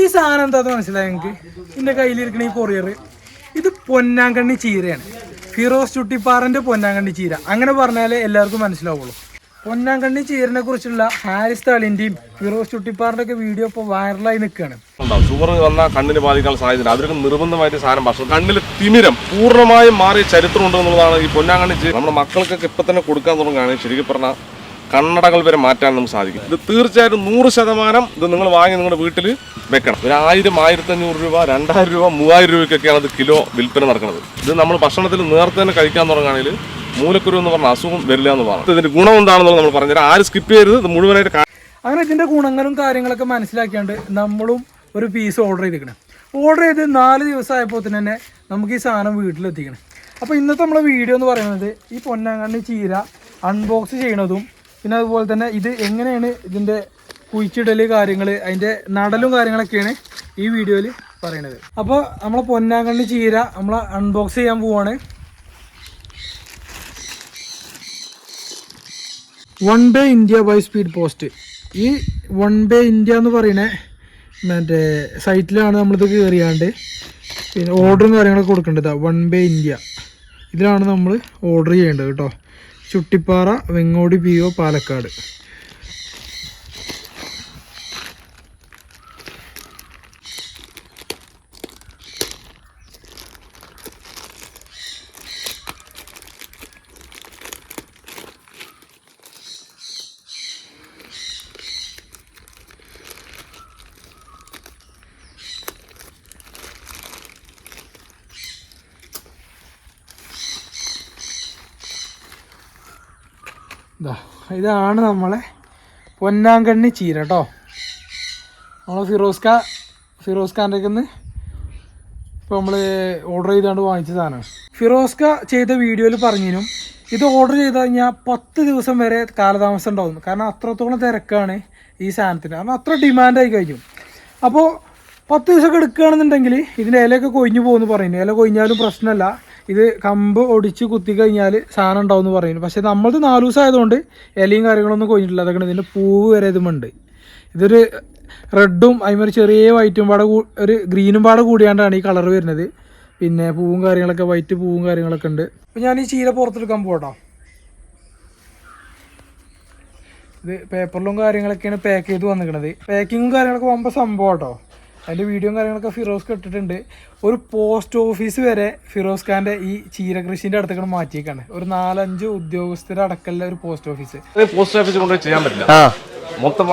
ഈ സാധനം എന്താന്ന് മനസ്സിലായി നിങ്ങൾക്ക് എന്റെ കയ്യിലിരിക്കണ ഈ കൊറിയർ ഇത് പൊന്നാങ്കണ്ണി ചീരയാണ്. ഫിറോസ് ചുട്ടിപ്പാറന്റെ പൊന്നാങ്കണ്ണി ചീര. അങ്ങനെ പറഞ്ഞാലേ എല്ലാവർക്കും മനസ്സിലാവുള്ളൂ. പൊന്നാങ്കണ്ണി ചീരനെ കുറിച്ചുള്ള ഹാരിസ് തളിന്റെയും ഫിറോസ് ചുട്ടിപ്പാറിന്റെ ഒക്കെ വീഡിയോ ഇപ്പോൾ വൈറലായി നിൽക്കുകയാണ് ഷുഗർ വന്നാൽ കണ്ണിന് ബാധിക്കാൻ സാധ്യത അവർക്ക് നിർബന്ധമായിട്ട് സാധനം ഭക്ഷണം. കണ്ണിൽ തിമിരം പൂർണമായും മാറിയ ചരിത്രം ഉണ്ടെന്നുള്ളതാണ് ഈ പൊന്നാങ്കണ്ണി നമ്മുടെ മക്കൾക്കൊക്കെ ഇപ്പൊ തന്നെ കൊടുക്കാൻ തുടങ്ങുകയാണ്. ശരിക്കും പറഞ്ഞാൽ കണ്ണടകൾ വരെ മാറ്റാൻ നമുക്ക് സാധിക്കും. ഇത് തീർച്ചയായിട്ടും നൂറ് ശതമാനം ഇത് നിങ്ങൾ വാങ്ങി നിങ്ങളുടെ വീട്ടിൽ വെക്കണം. ഒരു ആയിരം ആയിരത്തഞ്ഞൂറ് രൂപ രണ്ടായിരം രൂപ മൂവായിരം രൂപയ്ക്കൊക്കെയാണ് അത് കിലോ വിൽപ്പന നടക്കുന്നത്. ഇത് നമ്മൾ ഭക്ഷണത്തിൽ നേരത്തെ തന്നെ കഴിക്കാൻ തുടങ്ങുകയാണെങ്കിൽ മൂലക്കുരു എന്ന് പറഞ്ഞ അസുഖം വരില്ല എന്ന് പറഞ്ഞു ഇതിന്റെ ഗുണം എന്താണെന്നുള്ളത് നമ്മൾ പറഞ്ഞു ആരും സ്കിപ്പ് ചെയ്യരുത്. ഇത് മുഴുവനായിട്ട് അങ്ങനെ ഇതിന്റെ ഗുണങ്ങളും കാര്യങ്ങളൊക്കെ മനസ്സിലാക്കിയാണ്ട് നമ്മളും ഒരു പീസ് ഓർഡർ ചെയ്തിരിക്കണം. ഓർഡർ ചെയ്ത് നാല് ദിവസം ആയപ്പോൾ തന്നെ നമുക്ക് ഈ സാധനം വീട്ടിലെത്തിക്കണം. അപ്പോൾ ഇന്നത്തെ നമ്മളെ വീഡിയോ എന്ന് പറയുന്നത് ഈ പൊന്നാങ്കണ്ണി ചീര അൺബോക്സ് ചെയ്യണതും പിന്നെ അതുപോലെ തന്നെ ഇത് എങ്ങനെയാണ് ഇതിന്റെ കുഴിച്ചിടൽ കാര്യങ്ങൾ അതിന്റെ നടലും കാര്യങ്ങളൊക്കെയാണ് ഈ വീഡിയോയിൽ പറയണത്. അപ്പോൾ നമ്മളെ പൊന്നാങ്കണ്ണി ചീര നമ്മൾ അൺബോക്സ് ചെയ്യാൻ പോവാണ്. One bay India by speed post ഈ വൺ ബേ ഇന്ത്യ എന്ന് പറയുന്ന മറ്റേ സൈറ്റിലാണ് നമ്മളിത് കയറിയാണ്ട് പിന്നെ ഓർഡറും കാര്യങ്ങളൊക്കെ കൊടുക്കേണ്ടത്. വൺ ബേ ഇന്ത്യ ഇതിലാണ് നമ്മൾ ഓർഡർ ചെയ്യേണ്ടത് കേട്ടോ. Chuttippara Vengodi P O Palakkad. ഇതാ ഇതാണ് നമ്മളെ പൊന്നാങ്കണ്ണി ചീര കേട്ടോ നമ്മൾ ഫിറോസ്ക ഫിറോസ്കാന്റെ നിന്ന് ഇപ്പോൾ നമ്മൾ ഓർഡർ ചെയ്തുകൊണ്ട് വാങ്ങിച്ച സാധനമാണ്. ഫിറോസ്ക ചെയ്ത വീഡിയോയിൽ പറഞ്ഞിരുന്നു. ഇത് ഓർഡർ ചെയ്ത് കഴിഞ്ഞാൽ പത്ത് ദിവസം വരെ കാലതാമസം ഉണ്ടാവും. കാരണം അത്രത്തോളം തിരക്കാണ് ഈ സാധനത്തിന്. കാരണം അത്ര ഡിമാൻഡായി കഴിഞ്ഞു. അപ്പോൾ പത്ത് ദിവസമൊക്കെ എടുക്കുകയാണെന്നുണ്ടെങ്കിൽ ഇതിന്റെ ഇലയൊക്കെ കൊഴിഞ്ഞു പോകുമെന്ന് പറയുന്നു ഇല കൊഴിഞ്ഞാലും പ്രശ്നമല്ല. ഇത് കമ്പ് ഒടിച്ച് കുത്തി കഴിഞ്ഞാൽ സാധനം ഉണ്ടാവും എന്ന് പറയുന്നു. പക്ഷേ നമ്മളത് നാല് ദിവസം ആയതുകൊണ്ട് ഇലയും കാര്യങ്ങളൊന്നും കൊഞ്ഞിട്ടില്ല അതൊക്കെ ഇതിന്റെ പൂവ് വരെ ഇതുമുണ്ട് ഇതൊരു റെഡും അതിമൊരു ചെറിയ വൈറ്റും പാടെ ഒരു ഗ്രീനും പാടെ കൂടിയാണ്ടാണ് ഈ കളർ വരുന്നത്. പിന്നെ പൂവും കാര്യങ്ങളൊക്കെ വൈറ്റ് പൂവും കാര്യങ്ങളൊക്കെ ഉണ്ട്. അപ്പം ഞാൻ ഈ ചീര പുറത്തെടുക്കാൻ പോട്ടോ ഇത് പേപ്പറിലും കാര്യങ്ങളൊക്കെയാണ് പാക്ക് ചെയ്ത് വന്നിരിക്കണത് പാക്കിങ്ങും കാര്യങ്ങളൊക്കെ പോകുമ്പോൾ സംഭവം കേട്ടോ അതിന്റെ വീഡിയോയും കാര്യങ്ങളൊക്കെ ഫിറോസ് കെട്ടിട്ടുണ്ട് ഒരു പോസ്റ്റ് ഓഫീസ് വരെ ഫിറോസ് ഖാന്റെ ഈ ചീര കൃഷിന്റെ അടുത്തേക്ക് മാറ്റിയേക്കാണ്. ഒരു നാലഞ്ച് ഉദ്യോഗസ്ഥരെ അടക്കമുള്ള ഒരു പോസ്റ്റ് ഓഫീസ് പോസ്റ്റ് ഓഫീസ് കൊണ്ട് ചെയ്യാൻ പറ്റില്ല. ആ. മൊത്തം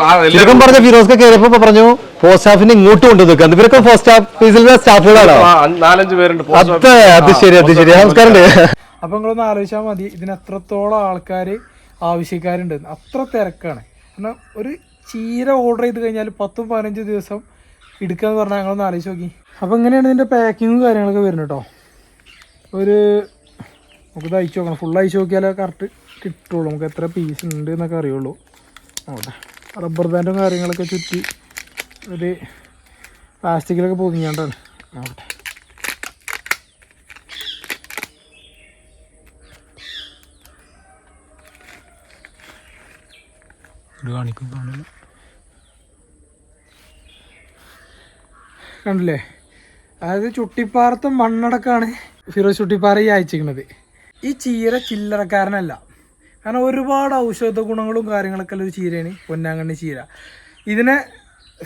പറഞ്ഞ ഫിറോസ് കയറിയപ്പോ പറഞ്ഞു പോസ്റ്റ് ഓഫീസിന് ഇങ്ങോട്ട് കൊണ്ടു ഇവരൊക്കെ പോസ്റ്റ് ഓഫീസിലെ സ്റ്റാഫുകളാണോ ആ, നാലഞ്ച് പേരുണ്ട് പോസ്റ്റ് അത് അത് ശരി അത് ശരി. നമസ്കാരം അപ്പോൾ നിങ്ങളൊന്ന് ആലോചിച്ചാൽ മതി ഇതിന് എത്രത്തോളം ആൾക്കാർ ആവശ്യക്കാരുണ്ട്. അത്ര തിരക്കാണ്. കാരണം ഒരു ചീര ഓർഡർ ചെയ്ത് കഴിഞ്ഞാൽ പത്തും പതിനഞ്ച് ദിവസം എടുക്കാന്ന് പറഞ്ഞാൽ ഞങ്ങളൊന്ന് ആലോചിച്ച് നോക്കി. അപ്പോൾ എങ്ങനെയാണ് ഇതിന്റെ പാക്കിങ്ങും കാര്യങ്ങളൊക്കെ വരുന്നത് കേട്ടോ ഒരു നമുക്ക് അയച്ചു നോക്കണം. ഫുൾ അയച്ചു നോക്കിയാലേ കറക്റ്റ് കിട്ടുള്ളൂ. നമുക്ക് എത്ര പീസ് ഉണ്ട് എന്നൊക്കെ അറിയുള്ളൂ. അവിടെ റബ്ബർ ബാൻഡും കാര്യങ്ങളൊക്കെ ചുറ്റി ഒരു പ്ലാസ്റ്റിക്കിലൊക്കെ പൊതിഞ്ഞാണ്ടാണ്. നോക്കട്ടെ കണ്ടില്ലേ? അതായത് ചുട്ടിപ്പാറത്ത് മണ്ണടക്കാണ് ഫിറോസ് ചുട്ടിപ്പാറ ഈ അയച്ചിരിക്കുന്നത്. ഈ ചീര ചില്ലറക്കാരനല്ല. കാരണം ഒരുപാട് ഔഷധ ഗുണങ്ങളും കാര്യങ്ങളൊക്കെ ഉള്ള ഒരു ചീരയാണ് പൊന്നാങ്കണ്ണി ചീര. ഇതിനെ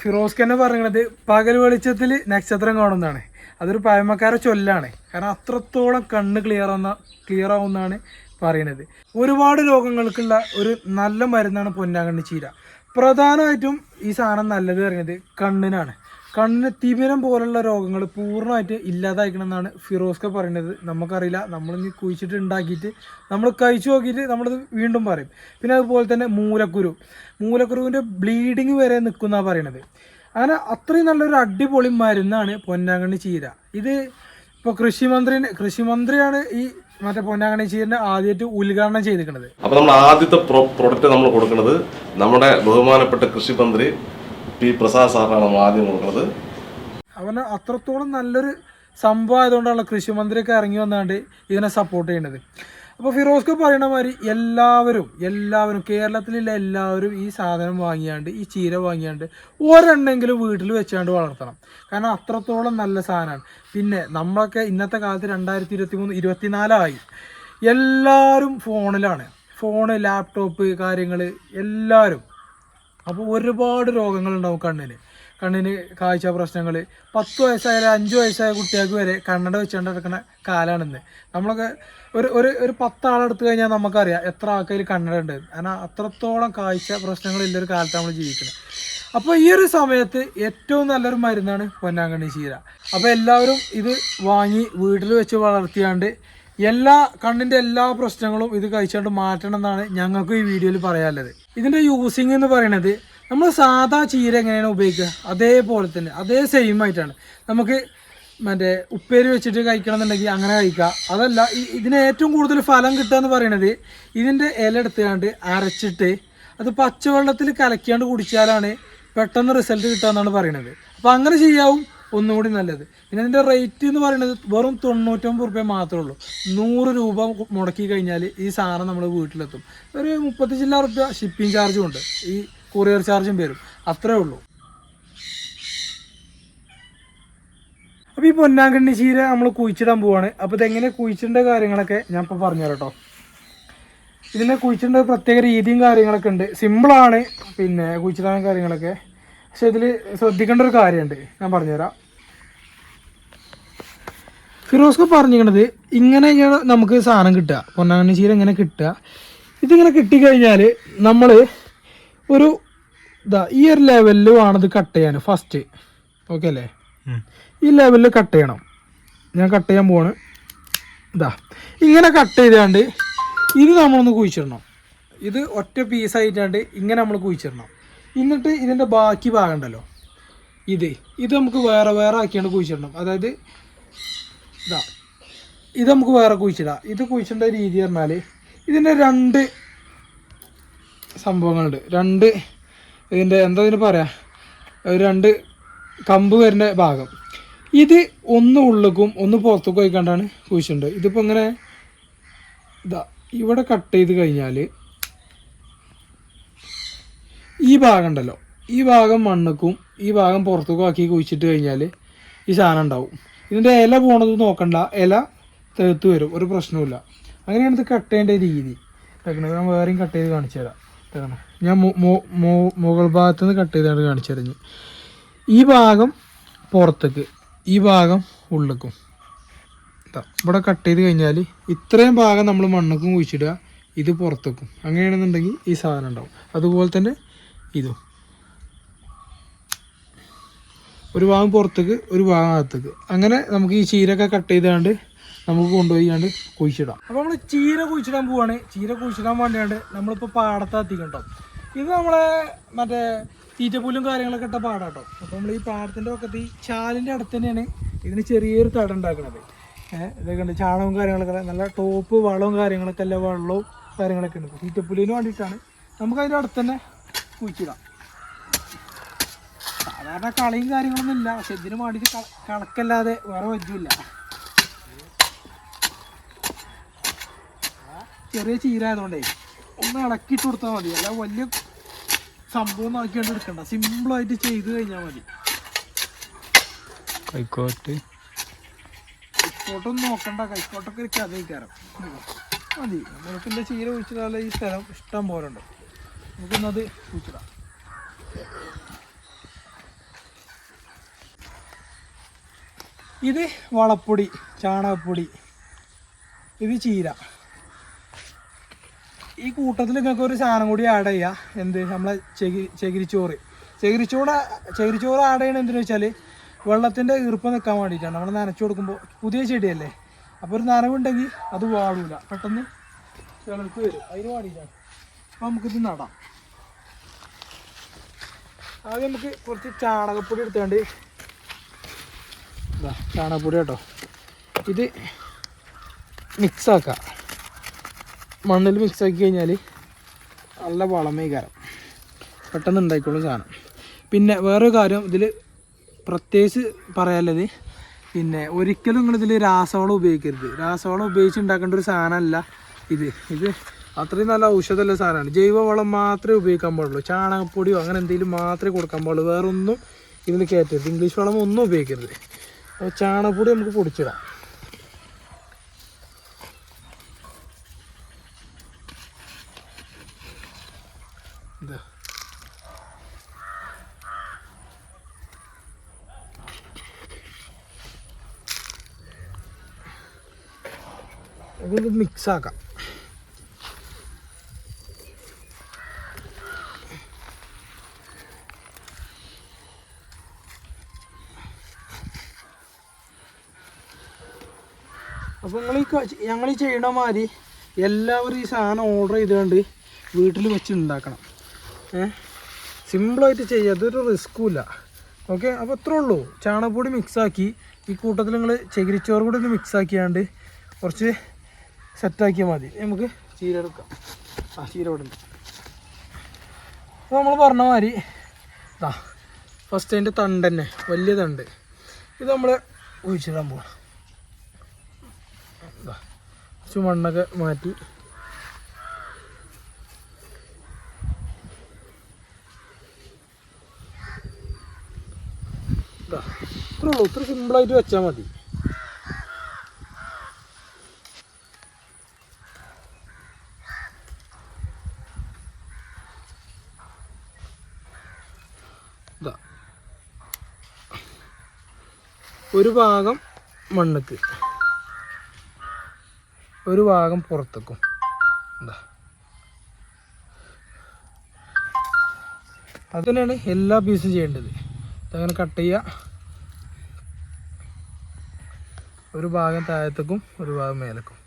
ഫിറോസ്ക്ക് തന്നെ പറയുന്നത് പകൽ വെളിച്ചത്തിൽ നക്ഷത്രം കാണുന്നതാണ്. അതൊരു പഴമക്കാരെ ചൊല്ലാണ്. കാരണം അത്രത്തോളം കണ്ണ് ക്ലിയർ ആവുന്ന ക്ലിയർ ആവുന്നതാണ് പറയുന്നത്. ഒരുപാട് രോഗങ്ങൾക്കുള്ള ഒരു നല്ല മരുന്നാണ് പൊന്നാങ്കണ്ണി ചീര. പ്രധാനമായിട്ടും ഈ സാധനം നല്ലത് പറയുന്നത് കണ്ണിനാണ്. കണ്ണിന് തിമിരം പോലുള്ള രോഗങ്ങൾ പൂർണമായിട്ട് ഇല്ലാതായിക്കണമെന്നാണ് ഫിറോസ്ക പറയുന്നത്. നമുക്കറിയില്ല. നമ്മളിനി കുഴിച്ചിട്ട് ഉണ്ടാക്കിയിട്ട് നമ്മൾ കഴിച്ചു നോക്കിയിട്ട് നമ്മളത് വീണ്ടും പറയും. പിന്നെ അതുപോലെ തന്നെ മൂലക്കുരു. മൂലക്കുരുവിന്റെ ബ്ലീഡിങ് വരെ നിൽക്കുന്നതാണ് പറയണത്. അങ്ങനെ അത്രയും നല്ലൊരു അടിപൊളി മരുന്നാണ് പൊന്നാങ്കണ്ണി ചീര. ഇത് ഇപ്പോൾ കൃഷിമന്ത്രി കൃഷിമന്ത്രിയാണ് ഈ മറ്റേ പൊന്നാങ്കണ്ണി ചീരന്റെ ആദ്യമായിട്ട് ഉദ്ഘാടനം ചെയ്തിരിക്കുന്നത്. അപ്പോൾ നമ്മൾ ആദ്യത്തെ പ്രോഡക്റ്റ് നമ്മൾ കൊടുക്കുന്നത് നമ്മുടെ ബഹുമാനപ്പെട്ട കൃഷിമന്ത്രി പി പ്രസാദ് സാറാണ് നമ്മൾ ആദ്യം കൊടുക്കുന്നത്. അവന് അത്രത്തോളം നല്ലൊരു സംഭവം ആയതുകൊണ്ടാണ് കൃഷിമന്ത്രിയൊക്കെ ഇറങ്ങി വന്നാണ്ട് ഇതിനെ സപ്പോർട്ട് ചെയ്യുന്നത് അപ്പോൾ ഫിറോസ്ക്ക് പറയുന്ന മാതിരി എല്ലാവരും എല്ലാവരും കേരളത്തിലുള്ള എല്ലാവരും ഈ സാധനം വാങ്ങിയാണ്ട് ഈ ചീര വാങ്ങിയാണ്ട് ഒരെണ്ണെങ്കിലും വീട്ടിൽ വെച്ചാണ്ട് വളർത്തണം. കാരണം അത്രത്തോളം നല്ല സാധനമാണ്. പിന്നെ നമ്മളൊക്കെ ഇന്നത്തെ കാലത്ത് രണ്ടായിരത്തി ഇരുപത്തി മൂന്ന് ഇരുപത്തിനാലായി. എല്ലാവരും ഫോണിലാണ്. ഫോണ് ലാപ്ടോപ്പ് കാര്യങ്ങൾ എല്ലാവരും. അപ്പോൾ ഒരുപാട് രോഗങ്ങൾ ഉണ്ടാവും കണ്ണിന് കണ്ണിന് കാഴ്ച പ്രശ്നങ്ങൾ പത്ത് വയസ്സായാലും അഞ്ച് വയസ്സായ കുട്ടികൾക്ക് വരെ കണ്ണട വെച്ചുകൊണ്ട് നടക്കുന്ന കാലമാണിന്ന് നമ്മളൊക്കെ ഒരു ഒരു ഒരു പത്താളെടുത്ത് കഴിഞ്ഞാൽ നമുക്കറിയാം എത്ര ആൾക്കാർ കണ്ണട ഉണ്ട് കാരണം അത്രത്തോളം കാഴ്ച പ്രശ്നങ്ങളില്ലൊരു കാലത്ത് നമ്മൾ ജീവിക്കുന്നത് അപ്പോൾ ഈ ഒരു സമയത്ത് ഏറ്റവും നല്ലൊരു മരുന്നാണ് പൊന്നാങ്കണ്ണി ചീര. അപ്പോൾ എല്ലാവരും ഇത് വാങ്ങി വീട്ടിൽ വെച്ച് വളർത്തിയാണ്ട് എല്ലാ കണ്ണിന്റെ എല്ലാ പ്രശ്നങ്ങളും ഇത് കഴിച്ചുകൊണ്ട് മാറ്റണം എന്നാണ് ഞങ്ങൾക്ക് ഈ വീഡിയോയിൽ പറയാനുള്ളത്. ഇതിന്റെ യൂസിങ് എന്ന് പറയുന്നത് നമ്മൾ സാധാ ചീര എങ്ങനെയാണ് ഉപയോഗിക്കുക? അതേപോലെ തന്നെ അതേ സെയിം ആയിട്ടാണ്. നമുക്ക് മറ്റേ ഉപ്പേരി വെച്ചിട്ട് കഴിക്കണം എന്നുണ്ടെങ്കിൽ അങ്ങനെ കഴിക്കുക അതല്ല ഇതിന് ഏറ്റവും കൂടുതൽ ഫലം കിട്ടുക എന്ന് പറയുന്നത് ഇതിന്റെ ഇല എടുത്തുകൊണ്ട് അരച്ചിട്ട് അത് പച്ചവെള്ളത്തിൽ കലക്കിയാണ്ട് കുടിച്ചാലാണ് പെട്ടെന്ന് റിസൾട്ട് കിട്ടുക എന്നാണ് പറയുന്നത്. അപ്പോൾ അങ്ങനെ ചെയ്യാവും. ഒന്നുകൂടി നല്ലത്. പിന്നെ അതിന്റെ റേറ്റ് എന്ന് പറയുന്നത് വെറും തൊണ്ണൂറ്റൊമ്പത് റുപ്യ മാത്രമേ ഉള്ളൂ. നൂറ് രൂപ മുടക്കി കഴിഞ്ഞാൽ ഈ സാധനം നമ്മൾ വീട്ടിലെത്തും. ഒരു മുപ്പത്തി ചില്ലാ റുപ്യ ഷിപ്പിംഗ് ചാർജും ഉണ്ട്. ഈ കൊറിയർ ചാർജും വരും. അത്രേ ഉള്ളൂ. അപ്പോൾ ഈ പൊന്നാങ്കണ്ണി ചീര നമ്മൾ കുഴിച്ചിടാൻ പോവാണ്. അപ്പോൾ ഇതെങ്ങനെ കുഴിച്ചിടേണ്ട കാര്യങ്ങളൊക്കെ ഞാൻ ഇപ്പോൾ പറഞ്ഞുതരാം കേട്ടോ ഇതിനെ കുഴിച്ചിടേണ്ട പ്രത്യേക രീതിയും കാര്യങ്ങളൊക്കെ ഉണ്ട്. സിമ്പിളാണ് പിന്നെ കുഴിച്ചിടാൻ കാര്യങ്ങളൊക്കെ. പക്ഷെ ഇതിൽ ശ്രദ്ധിക്കേണ്ട ഒരു കാര്യമുണ്ട്. ഞാൻ പറഞ്ഞുതരാം. ഫിറോസ്ക്ക് പറഞ്ഞിരിക്കണത് ഇങ്ങനെയാണ് നമുക്ക് സാധനം കിട്ടുക. പൊന്നാങ്കണ്ണി ചീര ഇങ്ങനെ കിട്ടുക. ഇതിങ്ങനെ കിട്ടിക്കഴിഞ്ഞാൽ നമ്മൾ ഒരു ഇതാ ഈ ഒരു ലെവലിൽ വേണത് കട്ട് ചെയ്യാൻ. ഫസ്റ്റ് ഓക്കെ അല്ലേ? ഈ ലെവലിൽ കട്ട് ചെയ്യണം. ഞാൻ കട്ട് ചെയ്യാൻ പോവാണ്. ഇതാ ഇങ്ങനെ കട്ട് ചെയ്താണ്ട് ഇത് നമ്മളൊന്ന് കുഴിച്ചിടണം. ഇത് ഒറ്റ പീസായിട്ടാണ്ട് ഇങ്ങനെ നമ്മൾ കുഴിച്ചിടണം. എന്നിട്ട് ഇതിന്റെ ബാക്കി ഭാഗം ഉണ്ടല്ലോ. ഇത് ഇത് നമുക്ക് വേറെ വേറെ ആക്കിയാണ് കുഴിച്ചിടണം. അതായത് ഇതാ. ഇത് നമുക്ക് വേറെ കുഴിച്ചിടാം. ഇത് കുഴിച്ചിടേണ്ട രീതി പറഞ്ഞാൽ ഇതിന്റെ രണ്ട് സംഭവങ്ങളുണ്ട്. രണ്ട് ഇതിന്റെ എന്താ ഇതിന് പറയാ? രണ്ട് കമ്പ് വരുന്ന ഭാഗം. ഇത് ഒന്ന് ഉള്ളിക്കും ഒന്ന് പുറത്തേക്കും കണ്ടാണ് കുഴിച്ചിട്ടുണ്ട് ഇതിപ്പോൾ ഇങ്ങനെ ഇതാ ഇവിടെ കട്ട് ചെയ്ത് കഴിഞ്ഞാൽ ഈ ഭാഗം ഉണ്ടല്ലോ. ഈ ഭാഗം മണ്ണക്കും ഈ ഭാഗം പുറത്തേക്കും ആക്കി കുഴിച്ചിട്ട് കഴിഞ്ഞാൽ ഈ സാധനം ഉണ്ടാവും. ഇതിന്റെ ഇല പോണത് നോക്കണ്ട. ഇല തീർത്ത് വരും. ഒരു പ്രശ്നവുമില്ല. അങ്ങനെയാണ് ഇത് കട്ട് ചെയ്യേണ്ട രീതി. തെക്കണ ഞാൻ വേറെയും കട്ട് ചെയ്ത് കാണിച്ചു തരാം. ഞാൻ മുകൾ ഭാഗത്ത് നിന്ന് കട്ട് ചെയ്താണ് കാണിച്ചു തരുന്നത്. ഈ ഭാഗം പുറത്തേക്ക് ഈ ഭാഗം ഉള്ളിക്കും ഇവിടെ കട്ട് ചെയ്ത് കഴിഞ്ഞാൽ ഇത്രയും ഭാഗം നമ്മൾ മണ്ണക്കും കുഴിച്ചിടുക ഇത് പുറത്തേക്കും. അങ്ങനെയാണെന്നുണ്ടെങ്കിൽ ഈ സാധനം ഉണ്ടാവും. അതുപോലെ തന്നെ ഇതും. ഒരു ഭാഗം പുറത്തേക്ക് ഒരു ഭാഗം അകത്തേക്ക്. അങ്ങനെ നമുക്ക് ഈ ചീരൊക്കെ കട്ട് ചെയ്താണ്ട് നമുക്ക് കൊണ്ടുപോയിക്കാണ്ട് കുഴിച്ചിടാം. അപ്പോൾ നമ്മൾ ചീര കുഴിച്ചിടാൻ പോവാണ്. ചീര കുഴിച്ചിടാൻ വേണ്ടിയാണ്ട് നമ്മളിപ്പോൾ പാടത്ത് എത്തിക്കണ്ടോ ഇത് നമ്മളെ മറ്റേ തീറ്റപ്പുല്ലും കാര്യങ്ങളൊക്കെ ഇട്ട പാടാട്ടോ അപ്പോൾ നമ്മൾ ഈ പാടത്തിന്റെ പക്കത്ത് ഈ ചാലിന്റെ അടുത്ത് തന്നെയാണ് ഇതിന് ചെറിയൊരു തട ഉണ്ടാക്കുന്നത് ഇതൊക്കെ ഉണ്ട്. ചാണകവും കാര്യങ്ങളൊക്കെ നല്ല ടോപ്പ് വളവും കാര്യങ്ങളൊക്കെ അല്ല വെള്ളവും കാര്യങ്ങളൊക്കെ ഉണ്ട്. തീറ്റപ്പുല്ലിന് വേണ്ടിയിട്ടാണ് നമുക്ക് അതിന്റെ അടുത്ത് തന്നെ കുഴിച്ചിടാം. സാധാരണ കളിയും കാര്യങ്ങളൊന്നും ഇല്ല പക്ഷെ ഇതിന് വേണ്ടിയിട്ട് കണക്കല്ലാതെ വേറെ വജ്ജുമില്ല. ചെറിയ ചീര ആയതുകൊണ്ടേ ഒന്ന് ഇളക്കിയിട്ട് കൊടുത്താൽ മതി. അല്ല വലിയ സംഭവം നോക്കിയാണ്ട് എടുക്കണ്ട. സിമ്പിളായിട്ട് ചെയ്ത് കഴിഞ്ഞാൽ മതി. കൈക്കോട്ട് കൈക്കോട്ടൊന്നും നോക്കണ്ട. കൈക്കോട്ടൊക്കെ ഒരു കഥ കയറാം മതി നമ്മൾക്കിന്റെ ചീര കുഴിച്ചിടാനുള്ള ഈ സ്ഥലം ഇഷ്ടം പോലെ ഉണ്ട്. നമുക്കിന്നത് കുഴിച്ചിടാം. ഇത് വളപ്പൊടി ചാണകപ്പൊടി. ഇത് ചീര. ഈ കൂട്ടത്തിൽ നിങ്ങൾക്ക് ഒരു സാധനം കൂടി ആഡ് ചെയ്യുക എന്ത്? നമ്മളെ ചെകി ചകിരിച്ചോറ്. ചകിരിച്ചോറ് ചകിരിച്ചോറ് ആഡ് ചെയ്യണത് എന്തിനു വെച്ചാൽ വെള്ളത്തിന്റെ ഈർപ്പം നിൽക്കാൻ വേണ്ടിയിട്ടാണ്. നമ്മൾ നനച്ചു കൊടുക്കുമ്പോൾ പുതിയ ചെടിയല്ലേ? അപ്പോൾ ഒരു നനവുണ്ടെങ്കിൽ അത് വാടൂല. പെട്ടെന്ന് കിളർക്ക് വരും. അതിന് വേണ്ടിയിട്ടാണ്. അപ്പോൾ നമുക്കിത് നടാം. ആദ്യം നമുക്ക് കുറച്ച് ചാണകപ്പൊടി എടുത്തുകൊണ്ട് ചാണകപ്പൊടി കേട്ടോ. ഇത് മിക്സ് ആക്കാം. മണ്ണിൽ മിക്സ് ആക്കി കഴിഞ്ഞാൽ നല്ല വളമേ കയറും പെട്ടെന്ന് ഉണ്ടായിക്കോളും സാധനം. പിന്നെ വേറൊരു കാര്യം ഇതിൽ പ്രത്യേകിച്ച് പറയാനുള്ളത് പിന്നെ ഒരിക്കലും നിങ്ങൾ ഇതിൽ രാസവളം ഉപയോഗിക്കരുത്. രാസവളം ഉപയോഗിച്ച് ഉണ്ടാക്കേണ്ട ഒരു സാധനമല്ല ഇത്. ഇത് അത്രയും നല്ല ഔഷധമുള്ള സാധനമാണ്. ജൈവവളം മാത്രമേ ഉപയോഗിക്കാൻ പാടുള്ളൂ. ചാണകപ്പൊടിയോ അങ്ങനെ എന്തെങ്കിലും മാത്രമേ കൊടുക്കാൻ പാടുള്ളൂ. വേറൊന്നും ഇതിൽ കയറ്റരുത്. ഇംഗ്ലീഷ് വളം ഒന്നും ഉപയോഗിക്കരുത്. അപ്പോൾ ചാണകപ്പൊടി നമുക്ക് പൊടിച്ചിടാം. ഇത്. മിക്സ് അപ്പോൾ നിങ്ങൾ ഈ ഞങ്ങൾ ഈ ചെയ്യണ മാതിരി എല്ലാവരും ഈ സാധനം ഓർഡർ ചെയ്തുകൊണ്ട് വീട്ടിൽ വെച്ച് ഉണ്ടാക്കണം ഏ? സിമ്പിളായിട്ട് ചെയ്യുക അതൊരു റിസ്ക്കും ഇല്ല. ഓക്കെ അപ്പോൾ അത്രേ ഉള്ളൂ. ചാണകപ്പൊടി മിക്സാക്കി ഈ കൂട്ടത്തിൽ നിങ്ങൾ ചകിരിച്ചോറ് കൂടി ഒന്ന് മിക്സാക്കിയാണ്ട് കുറച്ച് സെറ്റാക്കിയാൽ മതി. നമുക്ക് ചീര എടുക്കാം. ആ ചീര ഇവിടെ അപ്പോൾ നമ്മൾ പറഞ്ഞ മാതിരി ഫസ്റ്റ് അതിന്റെ തണ്ട് തന്നെ. വലിയ തണ്ട്. ഇത് നമ്മൾ ഒഴിച്ചിടാൻ ദാ, കുറച്ച് മണ്ണൊക്കെ മാറ്റി. ഇത്രേ ഉള്ളൂ. ഇത്ര സിമ്പിളായിട്ട് വെച്ചാൽ മതി. ഒരു ഭാഗം മണ്ണക്ക്. ഒരു ഭാഗം പുറത്തേക്കും. എന്താ അത് തന്നെയാണ് എല്ലാ പീസും ചെയ്യേണ്ടത്. അങ്ങനെ കട്ട് ചെയ്യുക ഒരു ഭാഗം താഴത്തേക്കും ഒരു ഭാഗം മേലേക്കും.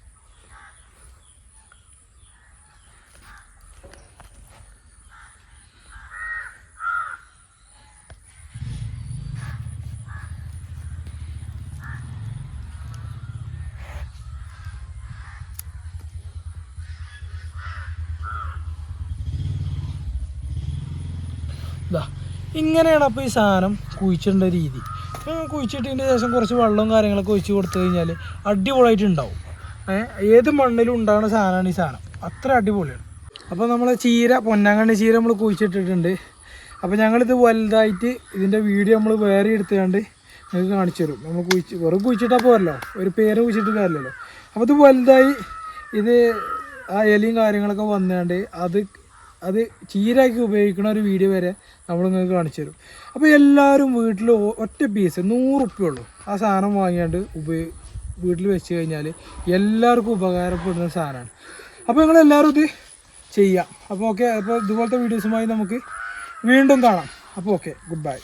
ഇതാ ഇങ്ങനെയാണ് അപ്പോൾ ഈ സാധനം കുഴിച്ചിടേണ്ട രീതി. കുഴിച്ചിട്ടതിന്റെ ശേഷം കുറച്ച് വെള്ളവും കാര്യങ്ങളൊക്കെ ഒഴിച്ച് കൊടുത്തു കഴിഞ്ഞാൽ അടിപൊളിയായിട്ട് ഉണ്ടാവും ഏഹ് ഏത് മണ്ണിലും ഉണ്ടാകുന്ന സാധനമാണ് ഈ സാധനം. അത്ര അടിപൊളിയാണ്. അപ്പോൾ നമ്മൾ ചീര പൊന്നാങ്കണ്ണി ചീര നമ്മൾ കുഴിച്ചിട്ടിട്ടുണ്ട്. അപ്പോൾ ഞങ്ങളിത് വലുതായിട്ട് ഇതിന്റെ വീഡിയോ നമ്മൾ വേറെ എടുത്തുകൊണ്ട് നിങ്ങൾക്ക് കാണിച്ചു തരും. നമ്മൾ കുഴിച്ച് വെറും കുഴിച്ചിട്ടാൽ പോരല്ലോ. ഒരു പേര് കുഴിച്ചിട്ട് അപ്പോൾ ഇത് വലുതായി ഇത് ആ ഇലയും കാര്യങ്ങളൊക്കെ വന്നുകൊണ്ട് അത് അത് ചീരാക്കി ഉപയോഗിക്കുന്ന ഒരു വീഡിയോ വരെ നമ്മൾ നിങ്ങൾക്ക് കാണിച്ചു തരും. അപ്പോൾ എല്ലാവരും വീട്ടിൽ ഒറ്റ പീസ് നൂറ് ഉപ്പയേ ഉള്ളൂ. ആ സാധനം വാങ്ങിയാണ്ട് ഉപയോഗി വീട്ടിൽ വെച്ച് കഴിഞ്ഞാൽ എല്ലാവർക്കും ഉപകാരപ്പെടുന്ന സാധനമാണ്. അപ്പോൾ നിങ്ങൾ എല്ലാവരും ഇത് ചെയ്യാം. അപ്പോൾ ഓക്കെ അപ്പോൾ ഇതുപോലത്തെ വീഡിയോസുമായി നമുക്ക് വീണ്ടും കാണാം. അപ്പോൾ ഓക്കെ ഗുഡ് ബൈ